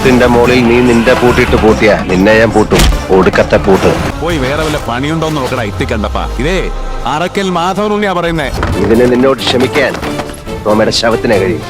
പൂട്ടിന്റെ മോളിൽ നീ നിന്റെ പൂട്ടിട്ട് പൂട്ടിയ. നിന്നെ ഞാൻ പൂട്ടും. ഒടുക്കത്തെ പൂട്ട്. പോയി വേറെ വല്ല പണിയുണ്ടോ നോക്കടാ ഇത്തിക്കണ്ടപ്പാ ഇതേ അറക്കൽ മാധവൻ ഉണ്ണിയാ പറയുന്നേ. ഇതിനെ നിന്നോട് ക്ഷമിക്കാൻ ടോമയുടെ ശവത്തിനെ കഴിയും.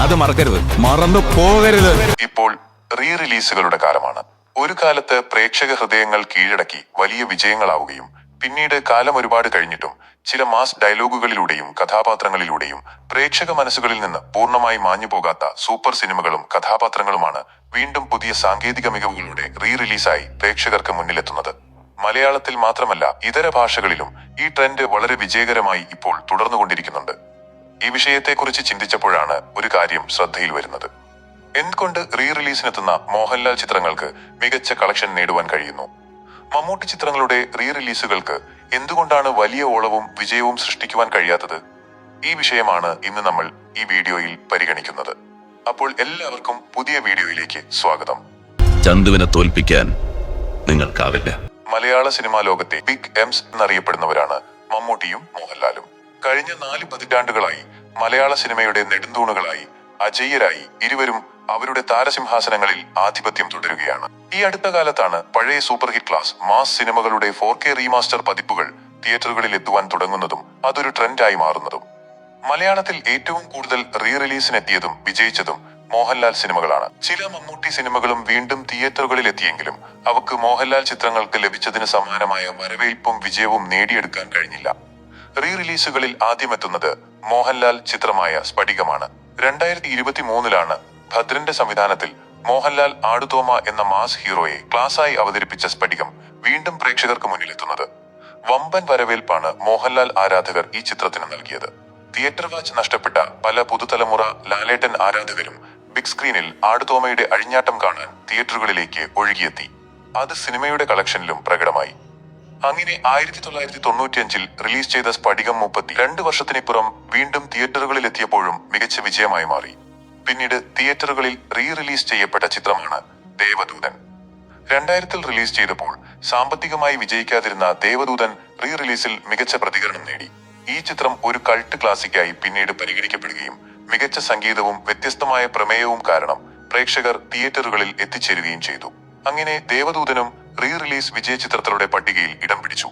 അത് മറക്കരുത്. മറന്നു പോകരുത്. ഇപ്പോൾ റീ റിലീസുകളുടെ കാലമാണ്. ഒരു കാലത്ത് പ്രേക്ഷക ഹൃദയങ്ങൾ കീഴടക്കി വലിയ വിജയങ്ങളാവുകയും പിന്നീട് കാലം ഒരുപാട് കഴിഞ്ഞിട്ടും ചില മാസ് ഡയലോഗുകളിലൂടെയും കഥാപാത്രങ്ങളിലൂടെയും പ്രേക്ഷക മനസ്സുകളിൽ നിന്ന് പൂർണമായി മാഞ്ഞു പോകാത്ത സൂപ്പർ സിനിമകളും കഥാപാത്രങ്ങളുമാണ് വീണ്ടും പുതിയ സാങ്കേതിക മികവുകളുടെ റീ റിലീസായി പ്രേക്ഷകർക്ക് മുന്നിലെത്തുന്നത്. മലയാളത്തിൽ മാത്രമല്ല ഇതര ഭാഷകളിലും ഈ ട്രെൻഡ് വളരെ വിജയകരമായി ഇപ്പോൾ തുടർന്നുകൊണ്ടിരിക്കുന്നുണ്ട്. ഈ വിഷയത്തെക്കുറിച്ച് ചിന്തിച്ചപ്പോഴാണ് ഒരു കാര്യം ശ്രദ്ധയിൽ വരുന്നത്. എന്തുകൊണ്ട് റീ റിലീസിനെത്തുന്ന മോഹൻലാൽ ചിത്രങ്ങൾക്ക് മികച്ച കളക്ഷൻ നേടുവാൻ കഴിയുന്നു? മമ്മൂട്ടി ചിത്രങ്ങളുടെ റീ റിലീസുകൾക്ക് എന്തുകൊണ്ടാണ് വലിയ ഓളവും വിജയവും സൃഷ്ടിക്കുവാൻ കഴിയാത്തത്? ഈ വിഷയമാണ് ഇന്ന് നമ്മൾ ഈ വീഡിയോയിൽ പരിഗണിക്കുന്നത്. അപ്പോൾ എല്ലാവർക്കും പുതിയ വീഡിയോയിലേക്ക് സ്വാഗതം. ചന്തുവിനെ തോൽപ്പിക്കാൻ നിങ്ങൾക്കാവില്ല. മലയാള സിനിമാ ലോകത്തെ ബിഗ് എംസ് എന്നറിയപ്പെടുന്നവരാണ് മമ്മൂട്ടിയും മോഹൻലാലും. കഴിഞ്ഞ നാല് പതിറ്റാണ്ടുകളായി മലയാള സിനിമയുടെ നെടുന്തൂണുകളായി അജയ്യരായി ഇരുവരും അവരുടെ താരസിംഹാസനങ്ങളിൽ ആധിപത്യം തുടരുകയാണ്. ഈ അടുത്ത കാലത്താണ് പഴയ സൂപ്പർ ഹിറ്റ് ക്ലാസ് മാസ് സിനിമകളുടെ ഫോർ കെ റീമാസ്റ്റർ പതിപ്പുകൾ തിയേറ്ററുകളിൽ എത്തുവാൻ തുടങ്ങുന്നതും അതൊരു ട്രെൻഡായി മാറുന്നതും. മലയാളത്തിൽ ഏറ്റവും കൂടുതൽ റീ റിലീസിനെത്തിയതും വിജയിച്ചതും മോഹൻലാൽ സിനിമകളാണ്. ചില മമ്മൂട്ടി സിനിമകളും വീണ്ടും തിയേറ്ററുകളിൽ എത്തിയെങ്കിലും അവക്ക് മോഹൻലാൽ ചിത്രങ്ങൾക്ക് ലഭിച്ചതിന് സമാനമായ വരവേൽപ്പും വിജയവും നേടിയെടുക്കാൻ കഴിഞ്ഞില്ല. റീ റിലീസുകളിൽ ആദ്യമെത്തുന്നത് മോഹൻലാൽ ചിത്രമായ സ്ഫടികമാണ്. രണ്ടായിരത്തി ഇരുപത്തി മൂന്നിലാണ് ഭദ്രന്റെ സംവിധാനത്തിൽ മോഹൻലാൽ ആടുതോമ എന്ന മാസ് ഹീറോയെ ക്ലാസ്സായി അവതരിപ്പിച്ച സ്പടികം വീണ്ടും പ്രേക്ഷകർക്ക് മുന്നിലെത്തുന്നത്. വമ്പൻ വരവേൽപ്പാണ് മോഹൻലാൽ ആരാധകർ ഈ ചിത്രത്തിന് നൽകിയത്. തിയേറ്റർ വാച്ച് നഷ്ടപ്പെട്ട പല പുതുതലമുറ ലാലേട്ടൻ ആരാധകരും ബിഗ് സ്ക്രീനിൽ ആടുതോമയുടെ അഴിഞ്ഞാട്ടം കാണാൻ തിയേറ്ററുകളിലേക്ക് ഒഴുകിയെത്തി. അത് സിനിമയുടെ കളക്ഷനിലും പ്രകടമായി. അങ്ങനെ ആയിരത്തി തൊള്ളായിരത്തി തൊണ്ണൂറ്റിയഞ്ചിൽ റിലീസ് ചെയ്ത സ്പടികം മുപ്പത്തി രണ്ട് വർഷത്തിനിപ്പുറം വീണ്ടും തിയേറ്ററുകളിൽ എത്തിയപ്പോഴും മികച്ച വിജയമായി മാറി. പിന്നീട് തിയേറ്ററുകളിൽ റീ റിലീസ് ചെയ്യപ്പെട്ട ചിത്രമാണ് ദേവദൂതൻ. രണ്ടായിരത്തിൽ റിലീസ് ചെയ്തപ്പോൾ സാമ്പത്തികമായി വിജയിക്കാതിരുന്ന ദേവദൂതൻ റീ റിലീസിൽ മികച്ച പ്രതികരണം നേടി. ഈ ചിത്രം ഒരു കൾട്ട് ക്ലാസിക്കായി പിന്നീട് പരിഗണിക്കപ്പെടുകയും മികച്ച സംഗീതവും വ്യത്യസ്തമായ പ്രമേയവും കാരണം പ്രേക്ഷകർ തിയേറ്ററുകളിൽ എത്തിച്ചേരുകയും ചെയ്തു. അങ്ങനെ ദേവദൂതനും റീ റിലീസ് വിജയ ചിത്രങ്ങളുടെ പട്ടികയിൽ ഇടം പിടിച്ചു.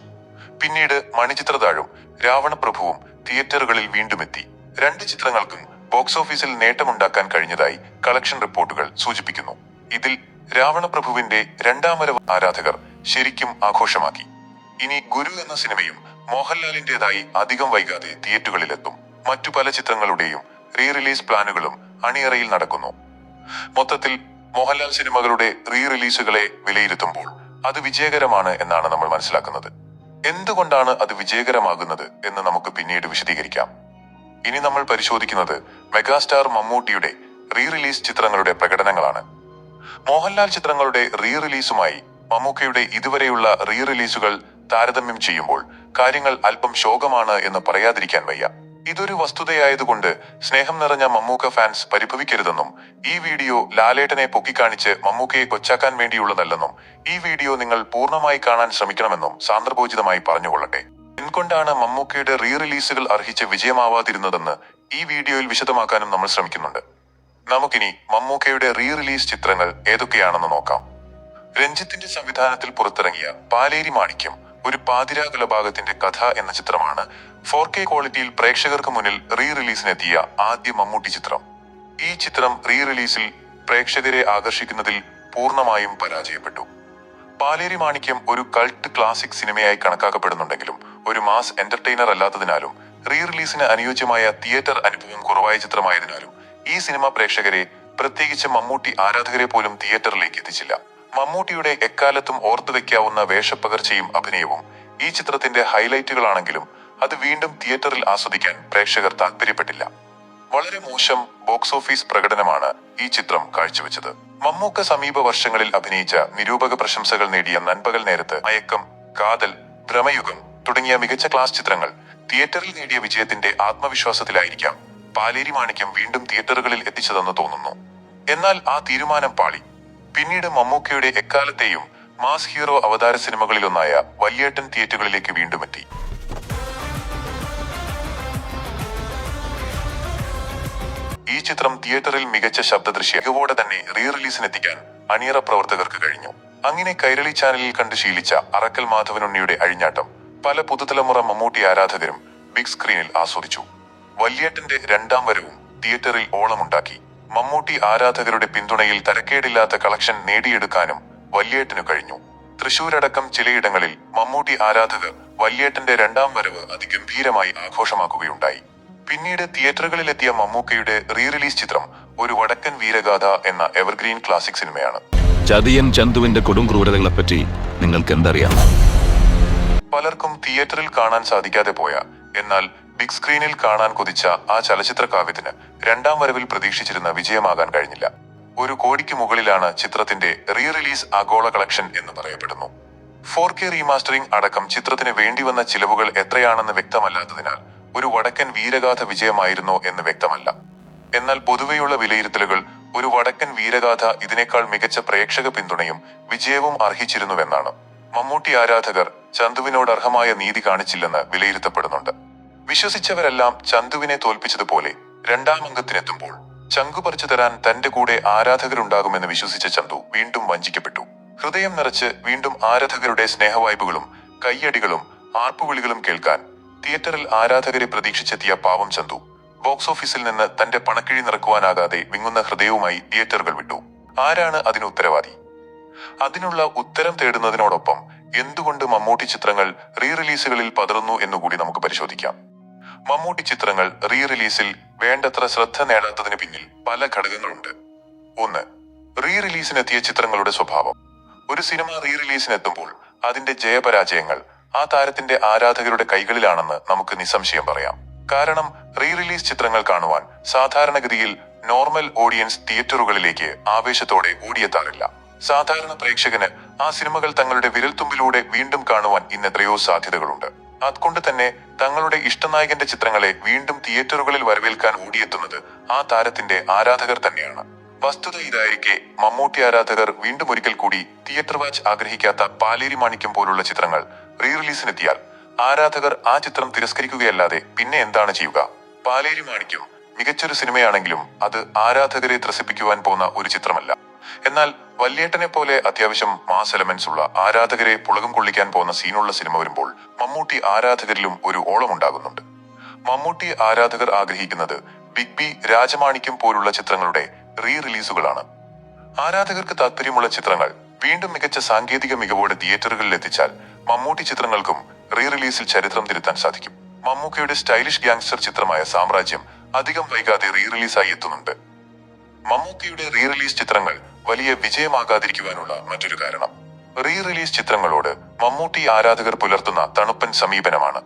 പിന്നീട് മണിചിത്രതാഴും രാവണപ്രഭുവും തിയേറ്ററുകളിൽ വീണ്ടുമെത്തി രണ്ട് ചിത്രങ്ങൾക്കും ബോക്സ് ഓഫീസിൽ നേട്ടമുണ്ടാക്കാൻ കഴിഞ്ഞതായി കളക്ഷൻ റിപ്പോർട്ടുകൾ സൂചിപ്പിക്കുന്നു. ഇതിൽ രാവണപ്രഭുവിന്റെ രണ്ടാമരവ് ആരാധകർ ശരിക്കും ആഘോഷമാക്കി. ഇനി ഗുരു എന്ന സിനിമയും മോഹൻലാലിന്റേതായി അധികം വൈകാതെ തിയേറ്ററുകളിലെത്തും. മറ്റു പല ചിത്രങ്ങളുടെയും റീ റിലീസ് പ്ലാനുകളും അണിയറയിൽ നടക്കുന്നു. മൊത്തത്തിൽ മോഹൻലാൽ സിനിമകളുടെ റീ റിലീസുകളെ വിലയിരുത്തുമ്പോൾ അത് വിജയകരമാണ് എന്നാണ് നമ്മൾ മനസ്സിലാക്കുന്നത്. എന്തുകൊണ്ടാണ് അത് വിജയകരമാകുന്നത് എന്ന് നമുക്ക് പിന്നീട് വിശദീകരിക്കാം. ഇനി നമ്മൾ പരിശോധിക്കുന്നത് മെഗാസ്റ്റാർ മമ്മൂട്ടിയുടെ റീ റിലീസ് ചിത്രങ്ങളുടെ പ്രകടനങ്ങളാണ്. മോഹൻലാൽ ചിത്രങ്ങളുടെ റീ റിലീസുമായി മമ്മൂക്കയുടെ ഇതുവരെയുള്ള റീ റിലീസുകൾ താരതമ്യം ചെയ്യുമ്പോൾ കാര്യങ്ങൾ അല്പം ശോകമാണ് എന്ന് പറയാതിരിക്കാൻ വയ്യ. ഇതൊരു വസ്തുതയായതുകൊണ്ട് സ്നേഹം നിറഞ്ഞ മമ്മൂക്ക ഫാൻസ് പരിഭവിക്കരുതെന്നും ഈ വീഡിയോ ലാലേട്ടനെ പൊക്കിക്കാണിച്ച് മമ്മൂക്കയെ കൊച്ചാക്കാൻ വേണ്ടിയുള്ളതല്ലെന്നും ഈ വീഡിയോ നിങ്ങൾ പൂർണമായി കാണാൻ ശ്രമിക്കണമെന്നും സാന്ദർഭോചിതമായി പറഞ്ഞുകൊള്ളട്ടെ. എന്തുകൊണ്ടാണ് മമ്മൂക്കയുടെ റീ റിലീസുകൾ അർഹിച്ച വിജയമാവാതിരുന്നതെന്ന് ഈ വീഡിയോയിൽ വിശദമാക്കാനും നമ്മൾ ശ്രമിക്കുന്നുണ്ട്. നമുക്കിനി മമ്മൂക്കയുടെ റീ റിലീസ് ചിത്രങ്ങൾ ഏതൊക്കെയാണെന്ന് നോക്കാം. രഞ്ജിത്തിന്റെ സംവിധാനത്തിൽ പുറത്തിറങ്ങിയ പാലേരി മാണിക്യം ഒരു പാതിരാ ഭാഗത്തിന്റെ കഥ എന്ന ചിത്രമാണ് ഫോർ കെ ക്വാളിറ്റിയിൽ പ്രേക്ഷകർക്ക് മുന്നിൽ റീ റിലീസിനെത്തിയ ആദ്യ മമ്മൂട്ടി ചിത്രം. ഈ ചിത്രം റീ റിലീസിൽ പ്രേക്ഷകരെ ആകർഷിക്കുന്നതിൽ പൂർണമായും പരാജയപ്പെട്ടു. പാലേരി മാണിക്യം ഒരു കൾട്ട് ക്ലാസിക് സിനിമയായി കണക്കാക്കപ്പെടുന്നുണ്ടെങ്കിലും ഒരു മാസ് എന്റർടൈനർ അല്ലാത്തതിനാലും റീ റിലീസിന് അനുയോജ്യമായ തിയേറ്റർ അനുഭവം കുറവായ ചിത്രമായതിനാലും ഈ സിനിമ പ്രേക്ഷകരെ പ്രത്യേകിച്ച് മമ്മൂട്ടി ആരാധകരെ പോലും തിയേറ്ററിലേക്ക് എത്തിച്ചില്ല. മമ്മൂട്ടിയുടെ എക്കാലത്തും ഓർത്തു വെക്കാവുന്ന വേഷപ്പകർച്ചയും അഭിനയവും ഈ ചിത്രത്തിന്റെ ഹൈലൈറ്റുകളാണെങ്കിലും അത് വീണ്ടും തിയേറ്ററിൽ ആസ്വദിക്കാൻ പ്രേക്ഷകർ താല്പര്യപ്പെട്ടില്ല വളരെ മോശം ബോക്സ് ഓഫീസ് പ്രകടനമാണ് ഈ ചിത്രം കാഴ്ചവെച്ചത്. മമ്മൂക്ക സമീപ വർഷങ്ങളിൽ അഭിനയിച്ച നിരൂപക പ്രശംസകൾ നേടിയ നൻപകൽ നേരത്ത് മയക്കം കാതൽ ഭ്രമയുഗം തുടങ്ങിയ മികച്ച ക്ലാസ് ചിത്രങ്ങൾ തിയേറ്ററിൽ നേടിയ വിജയത്തിന്റെ ആത്മവിശ്വാസത്തിലായിരിക്കാം പാലേരി മാണിക്യം വീണ്ടും തിയേറ്ററുകളിൽ എത്തിച്ചതെന്ന് തോന്നുന്നു. എന്നാൽ ആ തീരുമാനം പാളി. പിന്നീട് മമ്മൂക്കയുടെ എക്കാലത്തെയും മാസ് ഹീറോ അവതാര സിനിമകളിലൊന്നായ വല്യേട്ടൻ തിയേറ്ററുകളിലേക്ക് വീണ്ടും എത്തി. ഈ ചിത്രം തിയേറ്ററിൽ മികച്ച ശബ്ദദൃശ്യ മികവോടെ തന്നെ റീ റിലീസിനെത്തിക്കാൻ അണിയറ പ്രവർത്തകർക്ക് കഴിഞ്ഞു. അങ്ങനെ കൈരളി ചാനലിൽ കണ്ട് ശീലിച്ച അറക്കൽ മാധവനുണ്ണിയുടെ അഴിഞ്ഞാട്ടം പല പുതുതലമുറ മമ്മൂട്ടി ആരാധകരും ബിഗ് സ്ക്രീനിൽ ആസ്വദിച്ചു. വല്യേട്ടന്റെ രണ്ടാം വരവും തിയേറ്ററിൽ ഓളമുണ്ടാക്കി. മമ്മൂട്ടി ആരാധകരുടെ പിന്തുണയിൽ തരക്കേടില്ലാത്ത കളക്ഷൻ നേടിയെടുക്കാനും വല്യേട്ടനു കഴിഞ്ഞു. തൃശൂരടക്കം ചിലയിടങ്ങളിൽ മമ്മൂട്ടി ആരാധകർ വല്യേട്ടന്റെ രണ്ടാം വരവ് അതിഗംഭീരമായി ആഘോഷമാക്കുകയുണ്ടായി. പിന്നീട് തിയേറ്ററുകളിലെത്തിയ മമ്മൂക്കയുടെ റീ റിലീസ് ചിത്രം ഒരു വടക്കൻ വീരഗാഥ എന്ന എവർഗ്രീൻ ക്ലാസിക് സിനിമയാണ്. ചതിയൻ ചന്തുവിന്റെ കൊടും ക്രൂരതകളെപ്പറ്റി നിങ്ങൾക്ക് എന്തറിയാം പലർക്കും തിയേറ്ററിൽ കാണാൻ സാധിക്കാതെ പോയ എന്നാൽ ബിഗ് സ്ക്രീനിൽ കാണാൻ കൊതിച്ച ആ ചലച്ചിത്ര കാവ്യത്തിന് രണ്ടാം വരവിൽ പ്രതീക്ഷിച്ചിരുന്ന വിജയമാകാൻ കഴിഞ്ഞില്ല. ഒരു കോടിക്ക് മുകളിലാണ് ചിത്രത്തിന്റെ റീ റിലീസ് ആഗോള കളക്ഷൻ എന്ന് പറയപ്പെടുന്നു. ഫോർ കെ റീമാസ്റ്ററിംഗ് അടക്കം ചിത്രത്തിന് വേണ്ടിവന്ന ചിലവുകൾ എത്രയാണെന്ന് വ്യക്തമല്ലാത്തതിനാൽ ഒരു വടക്കൻ വീരഗാഥ വിജയമായിരുന്നോ എന്ന് വ്യക്തമല്ല. എന്നാൽ പൊതുവെയുള്ള വിലയിരുത്തലുകൾ ഒരു വടക്കൻ വീരഗാഥ ഇതിനേക്കാൾ മികച്ച പ്രേക്ഷക പിന്തുണയും വിജയവും അർഹിച്ചിരുന്നുവെന്നാണ്. മമ്മൂട്ടി ആരാധകർ ചന്തുവിനോട് അർഹമായ നീതി കാണിച്ചില്ലെന്ന് വിലയിരുത്തപ്പെടുന്നുണ്ട്. വിശ്വസിച്ചവരെല്ലാം ചന്തുവിനെ തോൽപ്പിച്ചതുപോലെ രണ്ടാം അംഗത്തിനെത്തുമ്പോൾ ചങ്കു പറിച്ചു തരാൻ തന്റെ കൂടെ ആരാധകരുണ്ടാകുമെന്ന് വിശ്വസിച്ച ചന്തു വീണ്ടും വഞ്ചിക്കപ്പെട്ടു. ഹൃദയം നിറച്ച് വീണ്ടും ആരാധകരുടെ സ്നേഹവായ്പകളും കയ്യടികളും ആർപ്പുവിളികളും കേൾക്കാൻ തിയേറ്ററിൽ ആരാധകരെ പ്രതീക്ഷിച്ചെത്തിയ പാവം ചന്തു ബോക്സ് ഓഫീസിൽ നിന്ന് തന്റെ പണക്കിഴി നിറക്കുവാനാകാതെ വിങ്ങുന്ന ഹൃദയവുമായി തിയേറ്ററുകൾ വിട്ടു. ആരാണ് അതിന് ഉത്തരവാദി? അതിനുള്ള ഉത്തരം തേടുന്നതിനോടൊപ്പം എന്തുകൊണ്ട് മമ്മൂട്ടി ചിത്രങ്ങൾ റീ റിലീസുകളിൽ പതറുന്നു എന്നുകൂടി നമുക്ക് പരിശോധിക്കാം. മമ്മൂട്ടി ചിത്രങ്ങൾ റീ റിലീസിൽ വേണ്ടത്ര ശ്രദ്ധ നേടാത്തതിന് പിന്നിൽ പല ഘടകങ്ങളുണ്ട്. ഒന്ന് റീ റിലീസിനെത്തിയ ചിത്രങ്ങളുടെ സ്വഭാവം. ഒരു സിനിമ റീ റിലീസിനെത്തുമ്പോൾ അതിന്റെ ജയപരാജയങ്ങൾ ആ താരത്തിന്റെ ആരാധകരുടെ കൈകളിലാണെന്ന് നമുക്ക് നിസ്സംശയം പറയാം. കാരണം റീ റിലീസ് ചിത്രങ്ങൾ കാണുവാൻ സാധാരണഗതിയിൽ നോർമൽ ഓഡിയൻസ് തിയേറ്ററുകളിലേക്ക് ആവേശത്തോടെ ഓടിയെത്താറില്ല. സാധാരണ പ്രേക്ഷകന് ആ സിനിമകൾ തങ്ങളുടെ വിരൽത്തുമ്പിലൂടെ വീണ്ടും കാണുവാൻ ഇന്ന് എത്രയോ സാധ്യതകളുണ്ട്. അതുകൊണ്ട് തന്നെ തങ്ങളുടെ ഇഷ്ടനായകന്റെ ചിത്രങ്ങളെ വീണ്ടും തിയേറ്ററുകളിൽ വരവേൽക്കാൻ ഓടിയെത്തുന്നത് ആ താരത്തിന്റെ ആരാധകർ തന്നെയാണ്. വസ്തുത ഇതായിരിക്കെ മമ്മൂട്ടി ആരാധകർ വീണ്ടും ഒരിക്കൽ കൂടി തിയേറ്റർ വാച്ച് ആഗ്രഹിക്കാത്ത പാലേരി മാണിക്യം പോലുള്ള ചിത്രങ്ങൾ റീ റിലീസിനെത്തിയാൽ ആരാധകർ ആ ചിത്രം തിരസ്കരിക്കുകയല്ലാതെ പിന്നെ എന്താണ് ചെയ്യുക? പാലേരി മാണിക്യം മികച്ചൊരു സിനിമയാണെങ്കിലും അത് ആരാധകരെ ത്രസിപ്പിക്കുവാൻ പോകുന്ന ഒരു ചിത്രമല്ല. എന്നാൽ വല്യേട്ടനെ പോലെ അത്യാവശ്യം മാസ് എലമെന്റ്സ് ഉള്ള ആരാധകരെ പുളകം കൊള്ളിക്കാൻ പോകുന്ന സീനുള്ള സിനിമ വരുമ്പോൾ മമ്മൂട്ടി ആരാധകരിലും ഒരു ഓളം ഉണ്ടാകുന്നുണ്ട്. മമ്മൂട്ടി ആരാധകർ ആഗ്രഹിക്കുന്നത് ബിഗ് ബി രാജമാണിക്യം പോലുള്ള ചിത്രങ്ങളുടെ റീ റിലീസുകളാണ് ആരാധകർക്ക് താല്പര്യമുള്ള ചിത്രങ്ങൾ വീണ്ടും മികച്ച സാങ്കേതിക മികവോടെ തിയേറ്ററുകളിൽ എത്തിച്ചാൽ മമ്മൂട്ടി ചിത്രങ്ങൾക്കും റീ റിലീസിൽ ചരിത്രം തിരുത്താൻ സാധിക്കും. മമ്മൂക്കയുടെ സ്റ്റൈലിഷ് ഗ്യാങ്സ്റ്റർ ചിത്രമായ സാമ്രാജ്യം അധികം വൈകാതെ റീ റിലീസായി എത്തുന്നുണ്ട്. മമ്മൂക്കയുടെ റീ റിലീസ് ചിത്രങ്ങൾ വലിയ വിജയമാകാതിരിക്കുവാനുള്ള മറ്റൊരു കാരണം. റീ റിലീസ് ചിത്രങ്ങളോട് മമ്മൂട്ടി ആരാധകർ പുലർത്തുന്ന തണുപ്പൻ സമീപനമാണ്.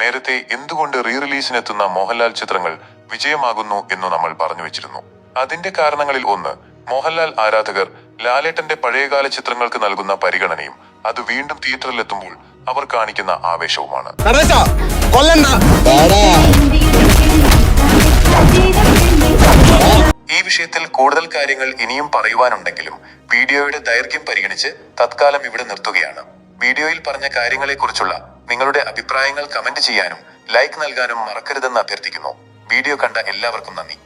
നേരത്തെ എന്തുകൊണ്ട് റീ റിലീസിനെത്തുന്ന മോഹൻലാൽ ചിത്രങ്ങൾ വിജയമാകുന്നു എന്ന് നമ്മൾ പറഞ്ഞു വെച്ചിരുന്നു. അതിന്റെ കാരണങ്ങളിൽ ഒന്ന് മോഹൻലാൽ ആരാധകർ ലാലേട്ടന്റെ പഴയകാല ചിത്രങ്ങൾക്ക് നൽകുന്ന പരിഗണനയും അത് വീണ്ടും തിയേറ്ററിലെത്തുമ്പോൾ അവർ കാണിക്കുന്ന ആവേശവുമാണ്. വിഷയത്തിൽ കൂടുതൽ കാര്യങ്ങൾ ഇനിയും പറയുവാനുണ്ടെങ്കിലും വീഡിയോയുടെ ദൈർഘ്യം പരിഗണിച്ച് തത്കാലം ഇവിടെ നിർത്തുകയാണ്. വീഡിയോയിൽ പറഞ്ഞ കാര്യങ്ങളെക്കുറിച്ചുള്ള നിങ്ങളുടെ അഭിപ്രായങ്ങൾ കമന്റ് ചെയ്യാനും ലൈക്ക് നൽകാനും മറക്കരുതെന്ന് അഭ്യർത്ഥിക്കുന്നു. വീഡിയോ കണ്ട എല്ലാവർക്കും നന്ദി.